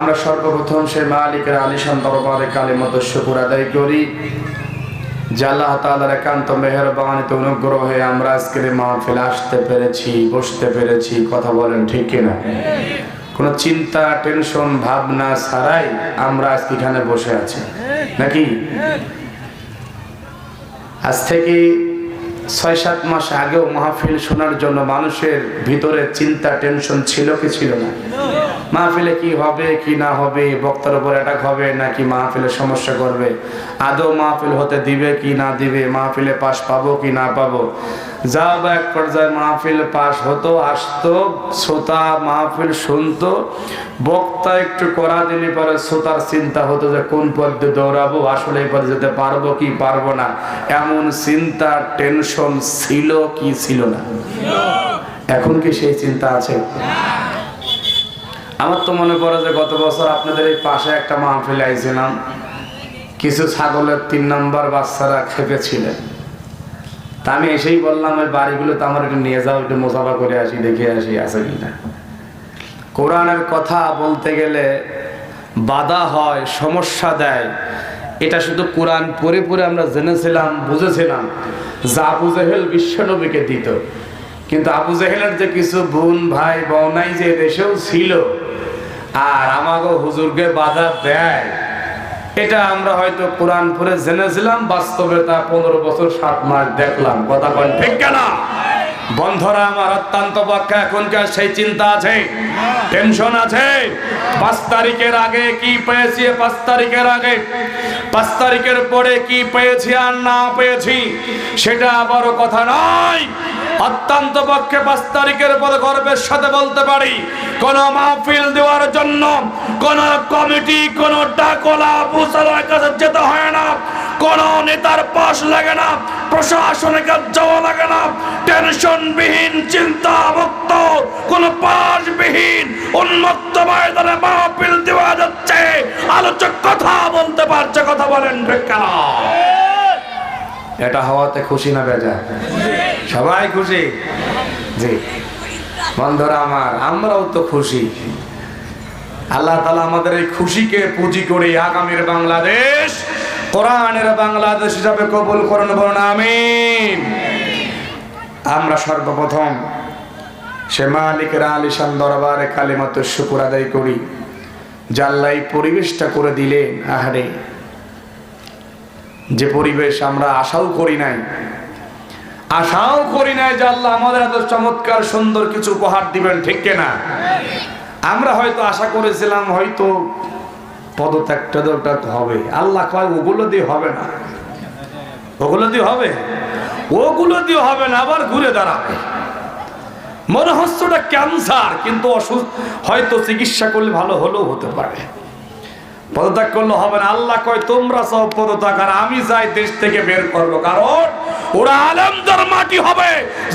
আমরা সর্বপ্রথম সে মালিকের আলিশান দরবারে কালিমত শুকুর আদায় করি, যে আল্লাহ তাআলার একান্ত মেহরবানিতে অনুগ্রহ আমরা আজকের মাহফিলে আসতে পেরেছি, বসতে পেরেছি, কথা বলেন ঠিক কিনা? কোনো চিন্তা, টেনশন, ভাবনা ছাড়াই আমরা আজকে এখানে বসে আছি। নাকি? আজ থেকে ছয় সাত মাস আগেও মাহফিল শোনার জন্য মানুষের ভিতরে চিন্তা, টেনশন ছিল কি ছিল না? মাহফিলে কি হবে, কি না হবে, বক্তার উপর অ্যাটাক হবে নাকি মাহফিলে সমস্যা করবে? আদৌ মাহফিল হতে দিবে কি না দিবে? মাহফিলে পাশ পাবো কি না পাবো? যা বা এক পর্যায়ে মাহফিল পাশ হতো, আসতো, শ্রোতা মাহফিল শুনতো, বক্তা একটু করা দিলে পরে শ্রোতার চিন্তা হতো যে কোন দৌড়াবো, আসলে যেতে পারব কি পারব না। এমন চিন্তা, টেনশন ছিল কি ছিল না? এখন কি সেই চিন্তা আছে? আমার তো মনে পড়ে যে গত বছর আপনাদের এই পাশে একটা মাহফিল আইছিলাম। কিছু ছাগলের তিন নম্বর বাচ্চারা খেপেছিলেন। তা আমি এসেই বললাম ওই বাড়িগুলো তো আমার একটু নিয়ে যাও, একটু মোসাফা করে আসি, দেখে আসি, আছে কিনা কোরআনের কথা বলতে গেলে বাধা হয়, সমস্যা দেয়। এটা শুধু কোরআন পড়ে পড়ে আমরা জেনেছিলাম, বুঝেছিলাম যা আবু জেহেল বিশ্বনবীকে দিত। কিন্তু আবু জেহেলের যে কিছু বোন, ভাই বনাই যে দেশেও ছিল, আর আমাকে হুজুরকে বাধা দেয়। এটা আমরা হয়তো কোরআন পড়ে জেনেছিলাম, বাস্তবে তা পনেরো বছর, সাত মাস দেখলাম। কথা কন ঠিক কেনা? বন্ধরা, আমার অত্যন্ত পক্ষে এখনকার সেই চিন্তা আছে টেনশন আছে। পাঁচ তারিখের আগে কি পেয়েছি, পাঁচ তারিখের আগে? পাঁচ তারিখের পরে কি পেয়েছি আর না পেয়েছি, সেটা আবারও কথা নয়। অত্যন্ত পক্ষে পাঁচ তারিখের পরে গর্বের সাথে বলতে পারি, কোন মাহফিল দেওয়ার জন্য কোন কমিটি, কোন ডাকলা বুসালার কাছে যেতে হয় না। কোন নেতার পাশ লাগে না, প্রশাসনের কাছে যাওয়া লাগে না। টেনশন বিহীন চিন্তা মুক্ত কোন পাশ বিহীন উন্মুক্ত ময়দানে মাহফিল দেওয়া যাচ্ছে। আলোচক কথা বলতে পারছে, কথা বলেন এটা হওয়াতে খুশি না বেজা সবাই খুশি? জি। বন্ধুরা আমার, আমরাও তো খুশি। আল্লাহ তালা আমাদের এই খুশিকে পুঁজি করে আগামীর বাংলাদেশ, কোরআনের বাংলাদেশ হিসাবে কবুল করুন বলুন, আমিন। আমরা সর্বপ্রথম সে মালিকের আলিশান দরবারে কালিমাত শুকুর আদায় করি জাল্লাই পরিবেশটা করে দিলেন। আহারে, যে পরিবেশ আমরা আশাও করি নাই আশাও করি নাই যে আল্লাহ আমাদের এত চমৎকার, সুন্দর কিছু উপহার দিবেন, ঠিক না আমরা হয়তো আশা করেছিলাম, হয়তো পদত্যাগটা দরকার হবে। আল্লাহ কয়, ওগুলো দিয়ে হবে না। ওগুলো দিয়ে হবে? ওগুলো দিয়ে হবে না, আবার ঘুরে দাঁড়াবে। মনে হচ্ছে ওটা ক্যান্সার, কিন্তু অসুস্থ, হয়তো চিকিৎসা করলে ভালো হলেও হতে পারে। পদত্যাগ করলে হবে না। আল্লাহ কয়, তোমরা সব পদত্যাগ আর আমি যাই দেশ থেকে বের করব। কারণ ওরা আলমদার মাটি হবে,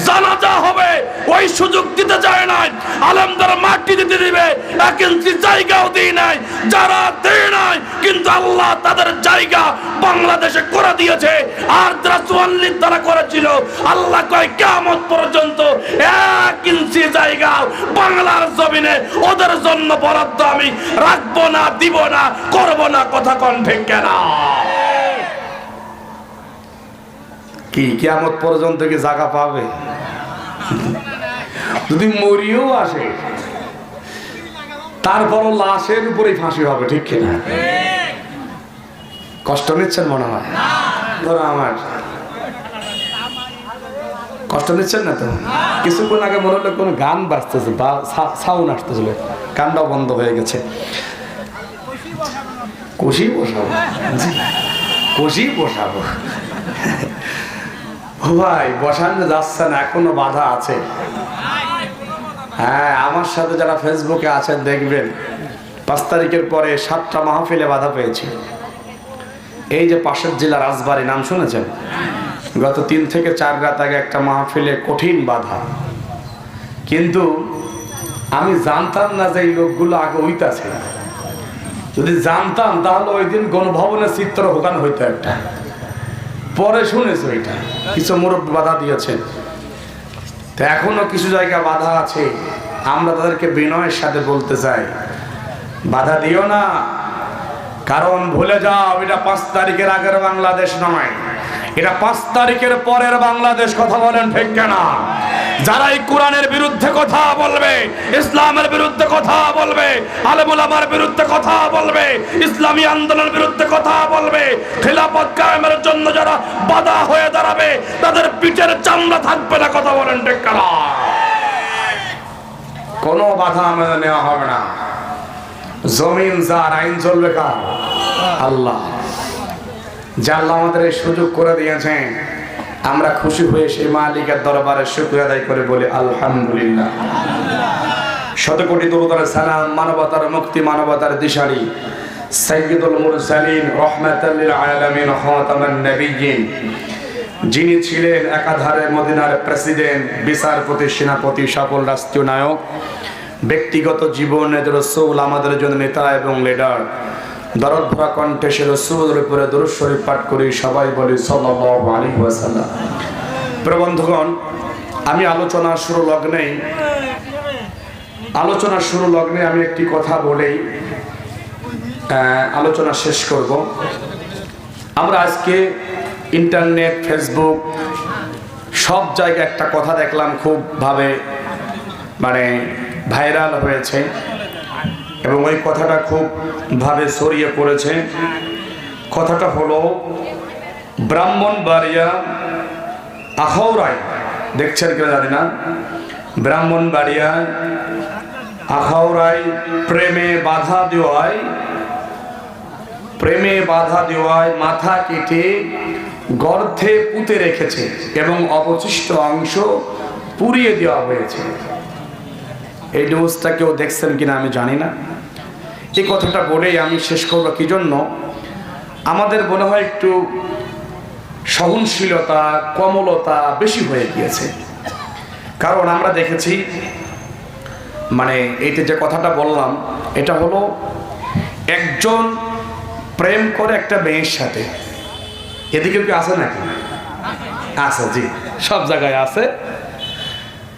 জানাজা হবে, ওই সুযোগ দিতে চায় নাই। আলমদার মাটি দিতে দিবে, এক ইঞ্চি জায়গাও দিই নাই, যারা দেয় নাই, কিন্তু আল্লাহ তাদের জায়গা বাংলাদেশে করে দিয়েছে। আর যারা চুয়াল্লিশ দ্বারা করেছিল, আল্লাহ কয় কেমন পর্যন্ত এক ইঞ্চি জায়গা বাংলার জমিনে ওদের জন্য বরাদ্দ আমি রাখব না, দিব না। করব না কথা কন কণ্ঠে কেন। কি কেমন পর্যন্ত কি জায়গা পাবে? যদি মরিও আসে, তারপরও লাশের উপরেই ফাঁসি হবে, ঠিক কিনা? কষ্ট নিচ্ছেন মনে হয়? ধরো আমার। কষ্ট নিচ্ছেন না তো? কিছুক্ষণ আগে মনে হলো কোনো গান বাজতেছে, বা সাউন্ড আসতেছিল। গানটাও বন্ধ হয়ে গেছে। কষি বসাবো। কষি বসাবো। ভাই, বসানো যাচ্ছে না এখনও বাধা আছে। হ্যাঁ আমার সাথে যারা ফেসবুকে আছেন, দেখবেন, পাঁচ তারিখের পরে সাতটা মাহফিলে বাধা পেয়েছি। এই যে পাশের জেলা রাজবাড়ি নাম শুনেছেন? গত তিন থেকে চার রাত আগে একটা মাহফিলে কঠিন বাধা। কিন্তু আমি জানতাম না যে এই লোকগুলো আগে ওইতাছে যদি জানতাম, তাহলে ওই দিন গণভবনের চিত্র হোকান হইতো একটা। পরে শুনেছে এটা। কিছু মুরব্বী বাধা দিয়েছেন তো এখনও কিছু জায়গা বাধা আছে। আমরা তাদেরকে বিনয়ের সাথে বলতে চাই। বাধা দিও না। কারণ ভুলে যাও, এটা পাঁচ তারিখের আগের বাংলাদেশ নয়। এটা পাঁচ তারিখের পরের বাংলাদেশ, কথা বলেন ঠিক কেনা? যারা এই কোরআনের বিরুদ্ধে কথা বলবে, ইসলামের বিরুদ্ধে কথা বলবে, আলেমুল আমার বিরুদ্ধে কথা বলবে, ইসলামী আন্দোলনের বিরুদ্ধে কথা বলবে, খেলাফত কায়েমের জন্য যারা বাধা হয়ে দাঁড়াবে, তাদের পিঠের চামড়া থাকবে না, কথা বলেন ঠিক কেনা? বাধা আমাদের নেওয়া হবে না। জমিন যার, আইন চলবে কার? আল্লাহ। যা আল্লাহ আমাদের সুযোগ করে দিয়েছেন আমরা খুশি হয়ে সেই মালিকের দরবারে শুক্রিয়া আদায় করে বলি, আলহামদুলিল্লাহ। শত কোটি দরুদার সালাম, মানবতার মুক্তি, মানবতার দিশারি। সাইয়্যিদুল মুরসালিন রহমাতাল লিল আলামিন, খাতামান নবিয়্যিন। যিনি ছিলেন একাধারে মদিনার প্রেসিডেন্ট, বিচারপতি, সেনাপতি সকল রাষ্ট্রীয় নায়ক ব্যক্তিগত জীবনে রসুল, আমাদের জন্য নেতা এবং লিডার। দরদ ভরা কণ্ঠে সে রসুলের উপরে দরুদ পাঠ করি, সবাই বলি সাল্লাল্লাহু আলাইহি ওয়াসাল্লাম। প্রবন্ধগণ আমি আলোচনা শুরু লগ্নেই আলোচনা শুরু লগ্নে আমি একটি কথা বলেই আলোচনা শেষ করব। আমরা আজকে ইন্টারনেট, ফেসবুক, সব জায়গায় একটা কথা দেখলাম খুব ভাবে মানে ভাইরাল হয়েছে। এবং ওই কথাটা খুব ভাবে ছড়িয়ে পড়েছে। কথাটা হলো ব্রাহ্মণবাড়িয়া আখাউড়ায়, দেখছেন কেউ জানি না ব্রাহ্মণবাড়িয়া আখাউড়ায় প্রেমে বাধা দেওয়ায়, প্রেমে বাধা দেওয়ায় মাথা কেটে গর্থে পুঁতে রেখেছে এবং অবশিষ্ট অংশ পুড়িয়ে দেওয়া হয়েছে। এই নিউজটা কেউ দেখছেন কিনা আমি জানি না। এই কথাটা বলেই আমি শেষ করব কি জন্য? আমাদের মনে হয় একটু সহনশীলতা, কমলতা বেশি হয়ে গিয়েছে। কারণ আমরা দেখেছি মানে এইটা যে কথাটা বললাম, এটা হলো একজন প্রেম করে একটা মেয়ের সাথে। এদিকে কি আছে নাকি? আছে, জি। সব জায়গায় আছে।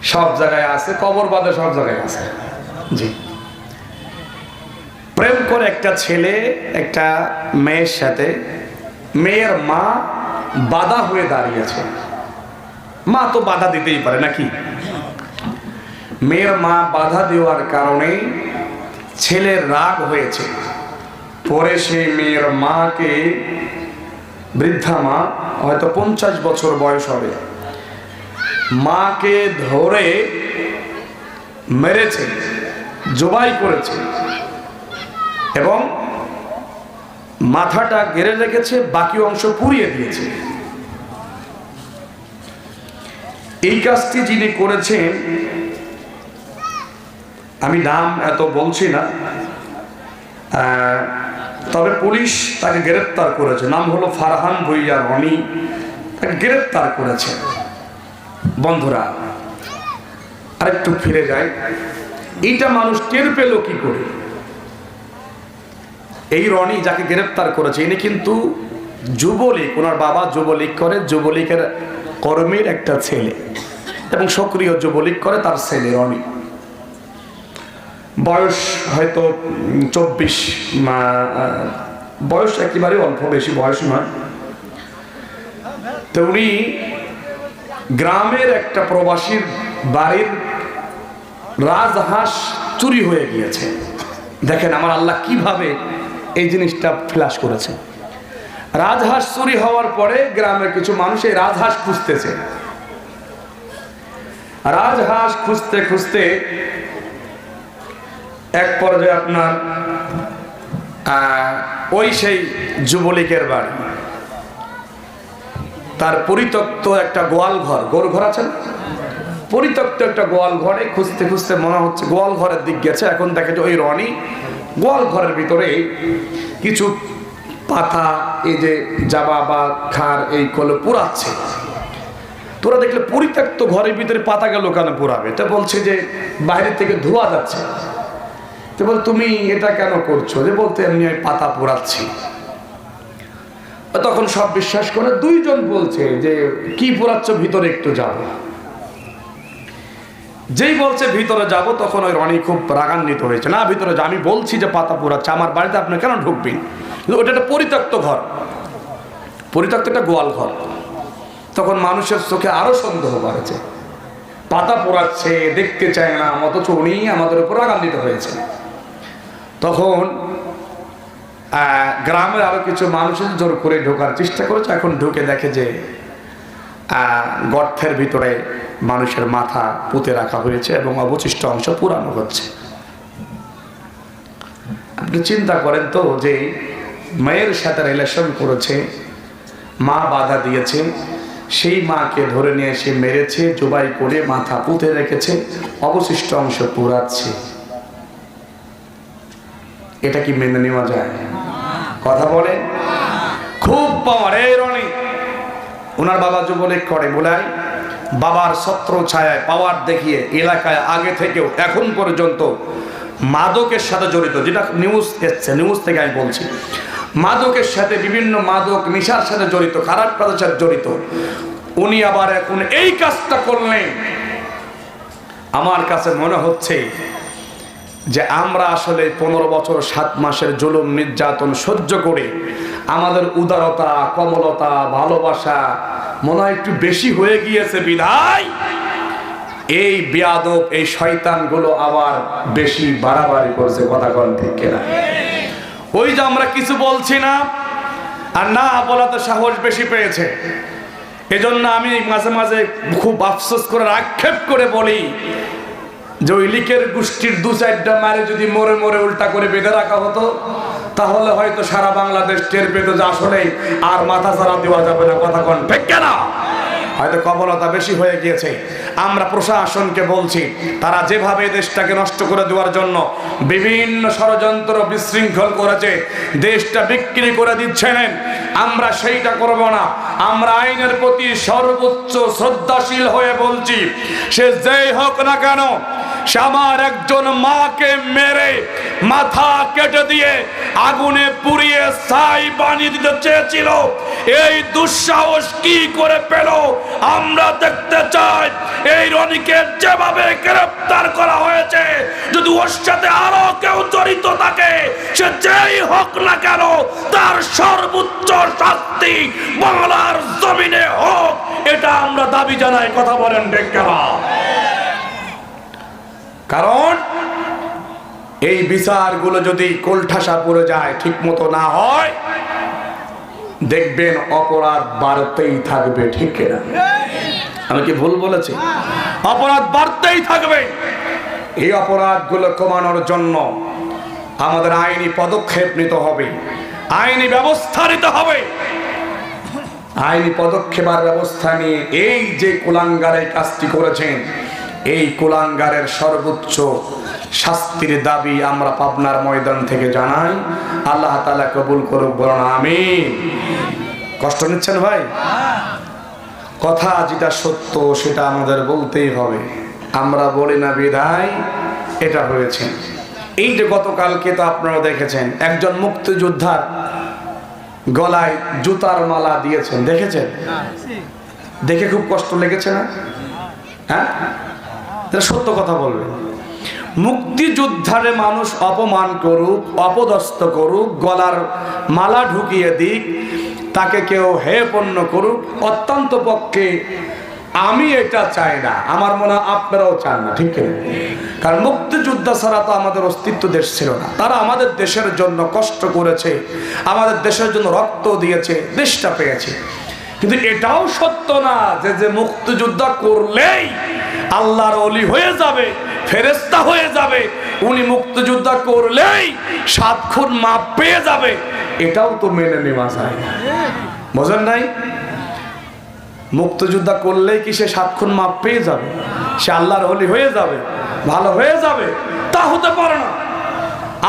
সব জায়গায় আছে, কবর বাদে সব জায়গায় আছে। জি। করে একটা ছেলে, একটা মেয়ের সাথে, মেয়ের মা বাধা হয়ে দাঁড়িয়েছে মা তো বাধা দিতেই পারে, নাকি? মেয়ের মা বাধা দেওয়ার কারণে ছেলের রাগ হয়েছে। পরে সেই মেয়ের মাকে বৃদ্ধা মা, হয়তো পঞ্চাশ বছর বয়স হবে, মাকে ধরে মেরেছে, জবাই করেছে। এবং মাথাটা গেড়ে রেখেছে, বাকি অংশ পুড়িয়ে দিয়েছে। এই কাজটি যিনি করেছেন, আমি নাম এত বলছি না তবে পুলিশ তাকে গ্রেপ্তার করেছে। নাম হলো ফারহান ভুইয়া রনি। তাকে গ্রেপ্তার করেছে। বন্ধুরা, আরেকটু ফিরে যায় এইটা মানুষ টের পেল কি করে? এই রনি যাকে গ্রেপ্তার করেছে, ইনি কিন্তু যুবলীগ, ওনার বাবা যুবলীগ করে, যুবলীগের কর্মীর একটা ছেলে এবং সক্রিয় যুবলীগ করে তার ছেলে রনি। বয়স হয়তো চব্বিশ বয়স একেবারে অল্প বেশি বয়স নয়। তো উনি গ্রামের একটা প্রবাসীর বাড়ির রাজহাঁস চুরি হয়ে গিয়েছে। দেখেন আমার আল্লাহ কীভাবে এই জিনিসটা ফ্ল্যাশ করেছে। রাজহাঁস চুরি হওয়ার পরে গ্রামের কিছু মানুষ এই রাজহাঁস খুঁজতেছে। রাজহাঁস খুঁজতে খুঁজতে এক পর্যায়ে আপনার ওই সেই যুবলীগের বাড়ি। তার পরিত্যক্ত একটা গোয়াল ঘর গরু ঘর আছে পরিত্যক্ত একটা গোয়াল ঘরে খুঁজতে খুঁজতে মনে হচ্ছে গোয়াল ঘরের দিক গেছে, এখন দেখে যে ওই রনি গোয়াল ঘরের ভিতরে কিছু পাতা, এই যে জাবা বা খার, এই কলে পুরাচ্ছে তোরা দেখলে পরিত্যক্ত ঘরের ভিতরে পাতা গেল কেন পুরাবে তা বলছে যে বাইরে থেকে ধোয়া যাচ্ছে। তো বল, তুমি এটা কেন করছ? যে বলতে আমি পাতা পোড়াচ্ছি। তখন সব বিশ্বাস করে দুইজন বলছে যে, কি পোড়াচ্ছ? ভিতরে একটু যাব যেই বলছে ভিতরে যাব তখন ওই রনি খুব রাগান্বিত হয়েছে। না ভিতরে যা আমি বলছি যে পাতা পোড়াচ্ছে আমার বাড়িতে আপনি কেন ঢুকবেন? কিন্তু ওটা একটা পরিত্যক্ত ঘর। পরিত্যক্ত একটা গোয়াল ঘর। তখন মানুষের চোখে আরও সন্দেহ বাড়ছে। পাতা পোড়াচ্ছে দেখতে চায় না অথচ উনি আমাদের উপর রাগান্বিত হয়েছে। তখন গ্রামের আরও কিছু মানুষের জোর করে ঢোকার চেষ্টা করেছে। এখন ঢুকে দেখে যে আহ, গর্তের ভিতরে মানুষের মাথা পুঁতে রাখা হয়েছে এবং অবশিষ্ট অংশ পুরানো হচ্ছে। আপনি চিন্তা করেন তো যে মায়ের সাথে রিলেশন করেছে, মা বাধা দিয়েছে, সেই মাকে ধরে নিয়ে এসে মেরেছে, জবাই করে মাথা পুঁতে রেখেছে, অবশিষ্ট অংশ পুরাচ্ছে। এটা কি মেনে নেওয়া যায়? কথা বলে? খুব পাওয়ার এই রনি। ওনার বাবা যুবলীগ করে, বলাই। বাবার ছত্র ছায়ায় পাওয়ার দেখিয়ে এলাকায় আগে থেকেও এখন পর্যন্ত মাদকের সাথে জড়িত, যেটা নিউজ এসছে নিউজ থেকে আমি বলছি। মাদকের সাথে বিভিন্ন মাদক নেশার সাথে জড়িত, খারাপ কাজের সাথে জড়িত। উনি আবার এখন এই কাজটা করলেন। আমার কাছে মনে হচ্ছে যে আমরা আসলে পনেরো বছর, সাত মাসের জুলুম, নির্যাতন সহ্য করে আমাদের উদারতা, কমলতা, ভালোবাসা মনে হয় একটু বেশি হয়ে গিয়েছে বিধায় এই বিয়াদব, এই শয়তানগুলো আবার বেশি বাড়াবাড়ি করছে কথা কন ঠিক কিনা? ওই যে আমরা কিছু বলছি না, আর না বলা তো সাহস বেশি পেয়েছে। এজন্য আমি মাঝে মাঝে খুব আফসোস করে, আক্ষেপ করে বলি যে ওই লিকের গোষ্ঠীর দু চারটা মারে যদি মরে মরে উল্টা করে বেঁধে রাখা হতো তাহলে হয়তো সারা বাংলাদেশ টের পেত যে আসলে আর মাথা ছাড়া দেওয়া যাবে না, কথা কন, ঠিক হয়তো কবলতা বেশি হয়ে গিয়েছে। আমরা প্রশাসনকে বলছি, তারা যেভাবে দেশটাকে নষ্ট করে দেওয়ার জন্য বিভিন্ন ষড়যন্ত্র বিশৃঙ্খল করেছে, দেশটা বিক্রি করে দিচ্ছেন আমরা সেইটা করব না। আমরা আইনের প্রতি সর্বোচ্চ শ্রদ্ধাশীল হয়ে বলছি, সে যেই হোক না কেন সে আমার একজন মাকে মেরে মাথা কেটে দিয়ে আগুনে পুড়িয়ে ছাই বানিয়ে দিতে চেয়েছিল। এই দুঃসাহস কি করে পেল? আমরা দেখতে চাই এই রনিকে যেভাবে গ্রেফতার করা হয়েছে। যদি ওর সাথে আরও কেউ জড়িত থাকে, সে যেই হোক না কেন, তার সর্বোচ্চ শাস্তি বাংলার জমিনে হোক, এটা আমরা দাবি জানাই। কথা বলেন ডেঙ্কেরা কারণ এই বিচারগুলো যদি কোলঠাসা পড়ে যায় ঠিক মতো না হয়, দেখবেন অপরাধ বাড়তেই থাকবে, ঠিক না আমি কি ভুল বলেছি? অপরাধ বাড়তেই থাকবে। এই অপরাধগুলো কমানোর জন্য আমাদের আইনি পদক্ষেপ নিতে হবে। আইনি ব্যবস্থা নিতে হবে। আইনি পদক্ষেপ আর ব্যবস্থা নিয়ে এই যে কুলাঙ্গারের কাজটি করেছেন এই কুলাঙ্গারের সর্বোচ্চ শাস্তির দাবি আমরা পাবনার ময়দান থেকে জানাই। আল্লাহ তালা কবুল করুক, বলুন আমি কষ্ট নিচ্ছেন ভাই? কথা যেটা সত্য সেটা আমাদের বলতেই হবে। আমরা বলি না বিধায় এটা হয়েছে। এই যে গতকালকে তো আপনারা দেখেছেন, একজন মুক্তিযোদ্ধার গলায় জুতার মালা দিয়েছেন, দেখেছেন? দেখে খুব কষ্ট লেগেছে না? হ্যাঁ? এটা সত্য কথা বলবে। মুক্তিযোদ্ধারে মানুষ অপমান করুক, অপদস্থ করুক, গলার মালা ঢুকিয়ে দিক, তাকে কেউ হে পণ্য করুক, অত্যন্ত পক্ষে আমি এটা চাই না, আমার মনে হয় আপনারাও চান না, ঠিক? কারণ মুক্তিযোদ্ধা ছাড়া তো আমাদের অস্তিত্ব দেশ ছিল না। তারা আমাদের দেশের জন্য কষ্ট করেছে, আমাদের দেশের জন্য রক্ত দিয়েছে, দেশটা পেয়েছে। কিন্তু এটাও সত্য না যে যে মুক্তিযোদ্ধা করলেই আল্লাহর অলি হয়ে যাবে ফেরেস্তা হয়ে যাবে। উনি মুক্তিযোদ্ধা করলেই সাত খুন মাপ পেয়ে যাবে। এটাও তো মেনে নেওয়া যায় বোঝেন নাই? মুক্তিযোদ্ধা করলেই কি সে সাত খুন মাপ পেয়ে যাবে? সে আল্লাহর হলি হয়ে যাবে, ভালো হয়ে যাবে? তা হতে পারে না।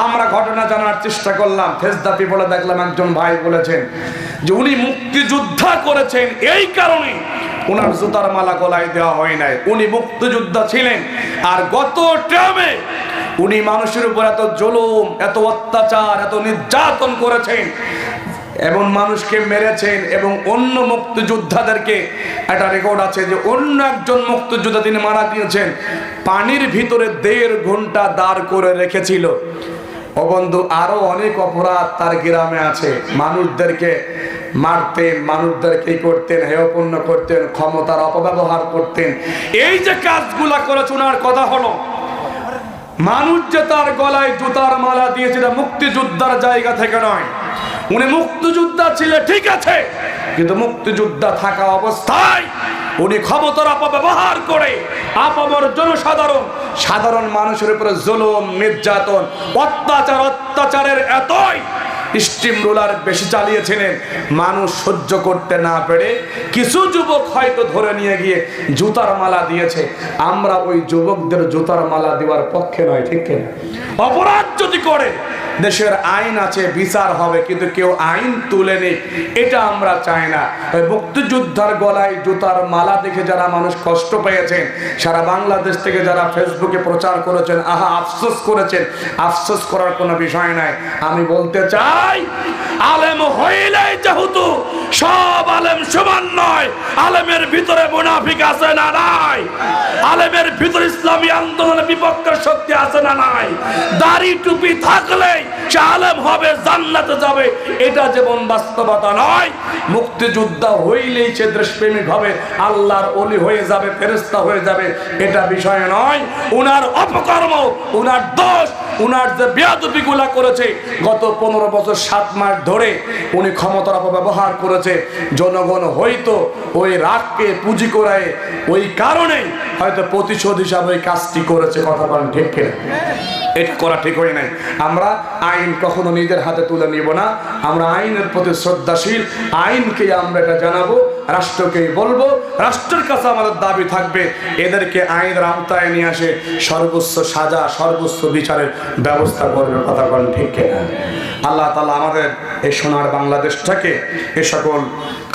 আমরা ঘটনা জানার চেষ্টা করলাম। ফেসদাপি বলে দেখলাম একজন ভাই বলেছেন যে উনি মুক্তিযোদ্ধা করেছেন, এই কারণে ওনার জুতার মালা গলায় দেওয়া হয় নাই। উনি মুক্তিযোদ্ধা ছিলেন। আর গত ট্রামে উনি মানুষের উপর এত জুলুম, এত অত্যাচার, এত নির্যাতন করেছেন এবং মানুষকে মেরেছেন এবং অন্য মুক্তিযোদ্ধাদেরকে একটা রেকর্ড আছে যে অন্য একজন মুক্তিযোদ্ধা তিনি মারা গিয়েছেন। পানির ভিতরে দেড় ঘণ্টা দাঁড় করে রেখেছিল। ও বন্ধু, আরও অনেক অপরাধ তার গ্রামে আছে। মানুষদেরকে মারতেন, মানুষদেরকে করতেন, হেয়পূর্ণ করতেন, ক্ষমতার অপব্যবহার করতেন। এই যে কাজগুলা করেছে ওনার কথা হলো, মানুষ যে তার গলায় জুতার মালা দিয়েছে, এটা মুক্তিযোদ্ধার জায়গা থেকে নয়। উনি মুক্তিযোদ্ধা ছিলেন, ঠিক আছে, কিন্তু মুক্তিযোদ্ধা থাকা অবস্থায় উনি ক্ষমতার অপব্যবহার করে, আপামর জনসাধারণ, সাধারণ মানুষের উপরে জুলুম, নির্যাতন, অত্যাচার, অত্যাচারের এতই স্টিম রোলার বেশি চালিয়েছিলেন। মানুষ সহ্য করতে না পেরে কিছু যুবক হয়তো ধরে নিয়ে গিয়ে জুতার মালা দিয়েছে। আমরা ওই যুবকদের জুতার মালা দেওয়ার পক্ষে নয়, ঠিক কিনা? অপরাধ যদি করে দেশের আইন আছে, বিচার হবে, কিন্তু কেউ আইন তুলে নেই। এটা আমরা চাই না। মুক্তিযোদ্ধার গলায় জুতার মালা দেখে যারা মানুষ কষ্ট পেয়েছেন, সারা বাংলাদেশ থেকে যারা ফেসবুকে প্রচার করেছেন, আহা, আফসোস করেছেন, আফসোস করার কোনো বিষয় নাই। আমি বলতে চাই আলেম হইলেই যেহেতু সব আলেম সমান নয়, আলেমের ভিতরে মুনাফিক আছে না নাই? আলেমের ভিতরে ইসলামী আন্দোলনের বিপক্ষের শক্তি আছে না নাই? দাড়ি টুপি থাকলেই সে আলেম হবে, জান্নাতে যাবে। এটা যেমন বাস্তবতা নয়, মুক্তিযোদ্ধা হইলেই সে দেশপ্রেমিক হবে, আল্লাহর অলি হয়ে যাবে ফেরেস্তা হয়ে যাবে, এটা বিষয় নয়। উনার অপকর্ম, উনার দোষ উনার যে বেয়াদবিগুলা করেছে, গত পনেরো বছর সাত মাস ধরে উনি ক্ষমতার অপব্যবহার করেছে। জনগণ হয়তো ওই রাগকে পুঁজি করায়, ওই কারণেই হয়তো প্রতিশোধ হিসাবে ওই কাজটি করেছে, কথা বলেন ঠিক এটা করা ঠিক হয় নাই। আমরা আইন কখনো নিজের হাতে তুলে নিব না। আমরা আইনের প্রতি শ্রদ্ধাশীল। আইনকে আমরা এটা জানাব। রাষ্ট্রকে বলব, রাষ্ট্রের কাছে আমাদের দাবি থাকবে, এদেরকে আইনের আওতায় নিয়ে আসে, সর্বোচ্চ সাজা, সর্বোচ্চ বিচারের ব্যবস্থা করবে, কথা বলেন ঠিক কিনা? আল্লাহ তালা আমাদের এই সোনার বাংলাদেশটাকে এ সকল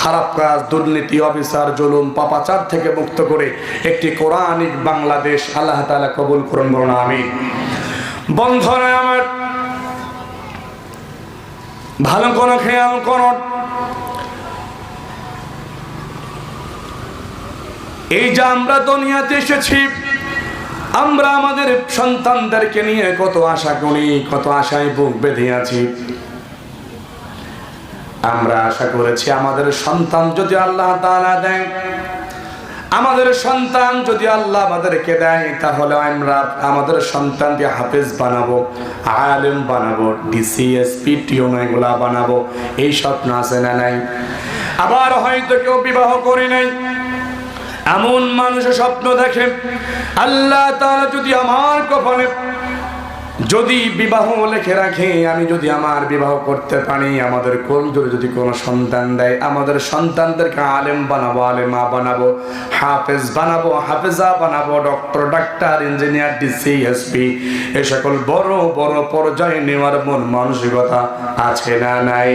খারাপ কাজ, দুর্নীতি, অবিচার, জুলুম, পাপাচার থেকে মুক্ত করে একটি কোরআনিক বাংলাদেশ আল্লাহ তালা কবুল করুন বলুন আমি বন্ধনে আমার, ভালো কোনো খেয়াল করুন এই যে আমরা দুনিয়াতে এসেছি, আমরা আমাদের সন্তানদেরকে নিয়ে কত আশা করি, কত আশায় বুক বেঁধে আছি। আমরা আশা করেছি আমাদের সন্তান যদি আল্লাহ তাআলা দেন, আমাদের সন্তান যদি আল্লাহ আমাদেরকে দেয়, তাহলে আমরা আমাদের সন্তানকে হাফেজ বানাবো, আলেম বানাবো ডিসিএসপি টিউম এগুলা বানাবো। এই স্বপ্ন আছে না নাই? আবার হয়তো কেউ বিবাহ করে নাই। এমন মানুষের স্বপ্ন দেখে, আল্লাহ তাআলা যদি আমার কপালে যদি বিবাহ লেখে রাখে, আমি যদি আমার বিবাহ করতে পারি, আমাদের জোরে যদি কোনো সন্তান দেয়, আমাদের সন্তানদেরকে আলেম বানাবো, আলেমা বানাবো, হাফেজ বানাবো, হাফেজা বানাবো, doctor, doctor, engineer, DC, SP, এ সকল বড় বড় পর্যায়ে নেওয়ার মন মানসিকতা আছে না নাই?